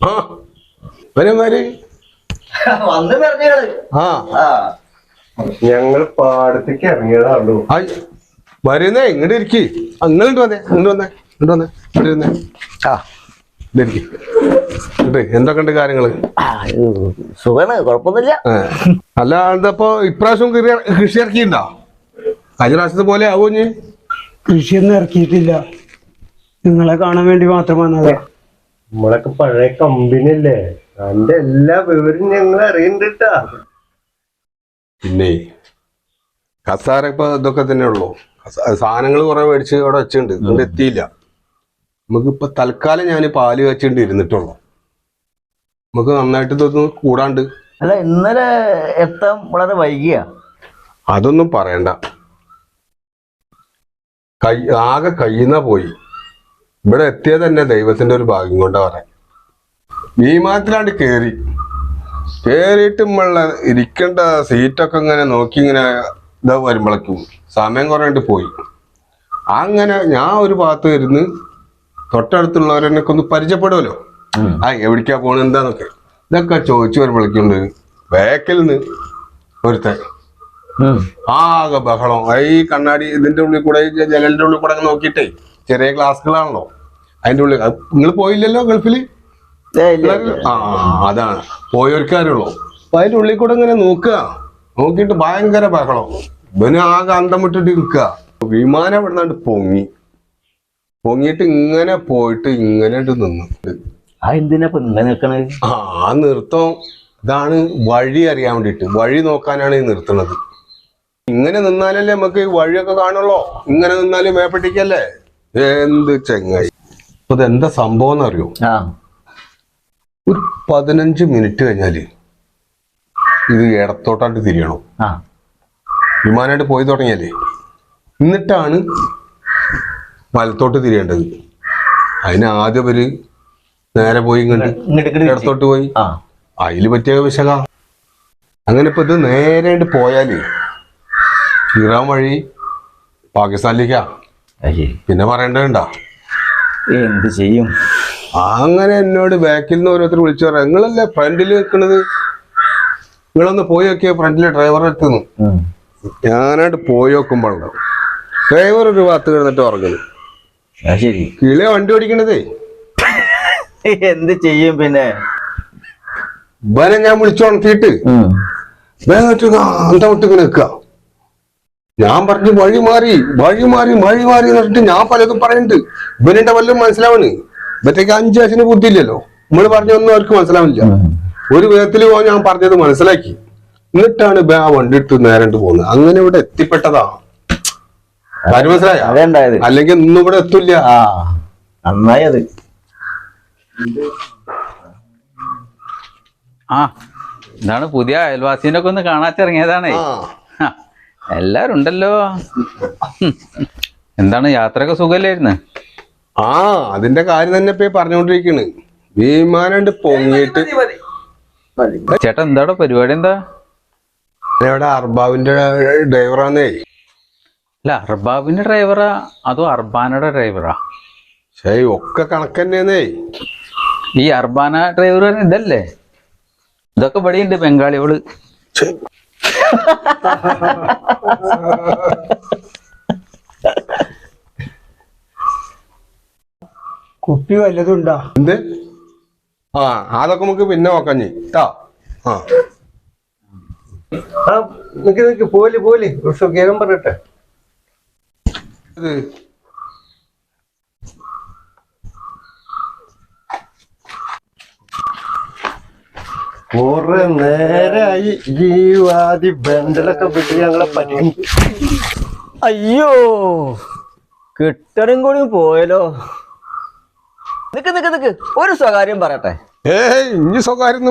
ആ വന്ന് പറഞ്ഞാൾ. ഞങ്ങൾ പാടത്തേക്ക് ഇറങ്ങിയതാണല്ലോ. ആയി വരുന്നേ ഇങ്ങോട്ട് ഇരിക്കി. അങ്ങോട്ട് വന്നേ ഇങ്ങോട്ട് വന്നേ ഇങ്ങോട്ട് വന്നേ ഇങ്ങോട്ട് ഇരുന്നേ ആ ഇരിക്കി. എന്തൊക്കെ എന്തൊക്കെയുണ്ട് കാര്യങ്ങൾ? സുഖാണ് കുഴപ്പമൊന്നുമില്ല. അല്ല എന്തപ്പോ ഇപ്രാവശ്യം കൃഷി- ഇറക്കിയിട്ടുണ്ടോ? കഴിഞ്ഞ പ്രാവശ്യത്തെ പോലെ ആവോ കൃഷിയൊന്നും ഇറക്കിയിട്ടില്ല. നിങ്ങളെ കാണാൻ വേണ്ടി മാത്രം വന്നതാ. നമ്മളൊക്കെ പഴയ കമ്പനി അല്ലേ അതിന്റെ എല്ലാ വിവരം ഞങ്ങൾ അറിയണ്ടിട്ടാ. പിന്നെ കസാര ഇപ്പൊ ഇതൊക്കെ തന്നെ ഉള്ളു. സാധനങ്ങൾ കുറെ മേടിച്ച് അവിടെ വെച്ചിട്ടുണ്ട്. അതുകൊണ്ട് എത്തിയില്ല. നമുക്കിപ്പൊ തൽക്കാലം ഞാൻ പാൽ വെച്ചിട്ട് ഇരുന്നിട്ടുള്ളൂ. നമുക്ക് നന്നായിട്ട് ഇതൊന്ന് കൂടാണ്ട്. അല്ല ഇന്നലെ എത്താൻ വളരെ വൈകിയ. അതൊന്നും പറയണ്ട. കൈ ആകെ കയ്യുന്ന പോയി. ഇവിടെ എത്തിയത് തന്നെ ദൈവത്തിന്റെ ഒരു ഭാഗ്യം കൊണ്ടാ പറയാം. വിമാനത്തിലാണ്ട് കേറി. കേറിയിട്ട് നമ്മളെ ഇരിക്കേണ്ട സീറ്റൊക്കെ ഇങ്ങനെ നോക്കി ഇങ്ങനെ ഇതാ വരുമ്പോഴേക്കും സമയം കുറേണ്ട് പോയി. അങ്ങനെ ഞാൻ ഒരു ഭാഗത്ത് ഇരുന്ന് തൊട്ടടുത്തുള്ളവരെന്നൊക്കെ ഒന്ന് പരിചയപ്പെടുമല്ലോ ആ എവിടേക്കാ പോണത് എന്താന്നൊക്കെ. ഇതൊക്കെ ചോദിച്ചു വരുമ്പോഴേക്കുണ്ട് ബേക്കിൽ നിന്ന് ഒരുത്തൻ ആകെ ബഹളം. ഈ കണ്ണാടി ഇതിന്റെ ഉള്ളിൽ കൂടെ ജനലിന്റെ ഉള്ളിൽ കൂടെ നോക്കിയിട്ടേ ചെറിയ ക്ലാസ്സുകളാണല്ലോ അതിന്റെ ഉള്ളിൽ. നിങ്ങൾ പോയില്ലല്ലോ ഗൾഫിൽ? ആ അതാണ്. പോയവർക്കാരുള്ളൂ അപ്പൊ അതിന്റെ ഉള്ളിൽ കൂടെ ഇങ്ങനെ നോക്കുക. നോക്കിയിട്ട് ഭയങ്കര ബഹളം. ഇവന് ആകെ അന്തം വിട്ടിട്ട് നിൽക്കുക. വിമാനം ഇവിടുന്നാണ്ട് പൊങ്ങി. പൊങ്ങിയിട്ട് ഇങ്ങനെ പോയിട്ട് ഇങ്ങനെ ഇട്ട് നിന്നു. ആ എന്തിനാ ഇങ്ങനെ നിൽക്കണത്? ആ ആ നൃത്തം ഇതാണ് വഴി അറിയാൻ വേണ്ടിട്ട് വഴി നോക്കാനാണ് ഈ നിർത്തുന്നത്. ഇങ്ങനെ നിന്നാലല്ലേ നമുക്ക് ഈ വഴിയൊക്കെ കാണുള്ളോ. ഇങ്ങനെ നിന്നാലും മേപ്പെട്ടിക്കല്ലേ എന്ത് ചെങ്ങായി. അപ്പൊ ഇതെന്താ സംഭവം എന്നറിയോ അറിയോ ഒരു പതിനഞ്ച് മിനിറ്റ് കഴിഞ്ഞാൽ ഇത് ഇടത്തോട്ടായിട്ട് തിരിയണോ. വിമാനമായിട്ട് പോയി തുടങ്ങിയല്ലേ? എന്നിട്ടാണ് വലത്തോട്ട് തിരിയേണ്ടത്. അതിന് ആദ്യം അവർ നേരെ പോയി ഇങ്ങോട്ട് ഇടത്തോട്ട് പോയി. അതിൽ പറ്റിയ വിശക. അങ്ങനെ ഇപ്പൊ ഇത് നേരെ പോയാൽ ഇറാൻ വഴി പാകിസ്ഥാനിലേക്കാ. പിന്നെ പറയേണ്ടതുണ്ടാ? എന്ത് ചെയ്യും? അങ്ങനെ എന്നോട് ബാക്കിൽ നിന്ന് ഓരോരുത്തർ വിളിച്ചു പറയാം നിങ്ങളല്ലേ ഫ്രണ്ടിൽ നിൽക്കുന്നത് നിങ്ങളൊന്ന് പോയി നോക്കിയ ഫ്രണ്ടിലെ ഡ്രൈവറെ എത്തുന്നു. ഞാനായിട്ട് പോയി നോക്കുമ്പോഴുണ്ടാവും ഡ്രൈവർ ഒരു ഭാഗത്ത് കിടന്നിട്ട് ഉറങ്ങുന്നു. അത് ശരി. കിളിയ വണ്ടി ഓടിക്കണതേ. എന്ത് ചെയ്യും പിന്നെ? ഇവനെ ഞാൻ വിളിച്ചുണർത്തിയിട്ട് വേഗം എന്താ വിട്ടിങ്ങനെ നിൽക്കുക. ഞാൻ പറഞ്ഞു വഴി മാറി വഴി മാറി വഴി മാറി എന്നിട്ട് പറഞ്ഞിട്ട് ഞാൻ പലതും പറയുന്നുണ്ട്. ഇവനെന്റെ വല്ലതും മനസ്സിലാവണ്? ഇവറ്റേക്ക് അഞ്ചു വയസ്സിന് ബുദ്ധിയില്ലല്ലോ. നമ്മൾ പറഞ്ഞൊന്നും അവർക്ക് മനസ്സിലാവില്ല ഒരു വിധത്തിൽ പോ ഞാൻ പറഞ്ഞത് മനസ്സിലാക്കി. എന്നിട്ടാണ് ആ വണ്ടി എടുത്ത് നേരണ്ട് പോകുന്നത്. അങ്ങനെ ഇവിടെ എത്തിപ്പെട്ടതാ. കാര്യം മനസ്സിലായ? അതുണ്ടായത് അല്ലെങ്കിൽ ഇന്നും ഇവിടെ എത്തില്ല. ആ നന്നായി അത്. ആ ഇതാണ് പുതിയ അയൽവാസിനൊക്കെ ഒന്ന് കാണാച്ചിറങ്ങിയതാണേ എല്ലാരും ഉണ്ടല്ലോ. എന്താണ് യാത്രയൊക്കെ സുഖല്ലായിരുന്നു? ആ അതിന്റെ കാര്യം തന്നെ ഇപ്പൊ പറഞ്ഞോണ്ടിരിക്കണ് വിമാനണ്ട് പൊങ്ങിയിട്ട്. ചേട്ടാ എന്താടാ പരിപാടി എന്താ? ഇവിടെ അർബാവിന്റെ ഡ്രൈവറാന്നേ. അല്ല അർബാബിന്റെ ഡ്രൈവറാ? അതോ അർബാനയുടെ ഡ്രൈവറാ? ശരി ഒക്കെ കണക്കന്നെന്നേ ഈ അർബാന ഡ്രൈവർ ഇതല്ലേ? ഇതൊക്കെ ഇവിടെയുണ്ട് ബംഗാളികൾ. കുപ്പി വല്ലതുണ്ടോ? എന്ത്? ആ അതൊക്കെ നമുക്ക് പിന്നെ നോക്കാം നീ കേട്ടോ ആ. നിക്ക് നിക്ക് പോലെ പോലെ. ഒരു സുഖേരം പറയട്ടെ കുറെ നേരായി ജീവാദി ബന്ധലൊക്കെ വിട്ട് ഞങ്ങളെ പറ്റി അയ്യോ കിട്ടണം കൂടി പോയല്ലോ. നിക്ക് നിക്ക് നിക്ക്. ഒരു സ്വകാര്യം പറയട്ടെ. ഏയ് ഇനി സ്വകാര്യം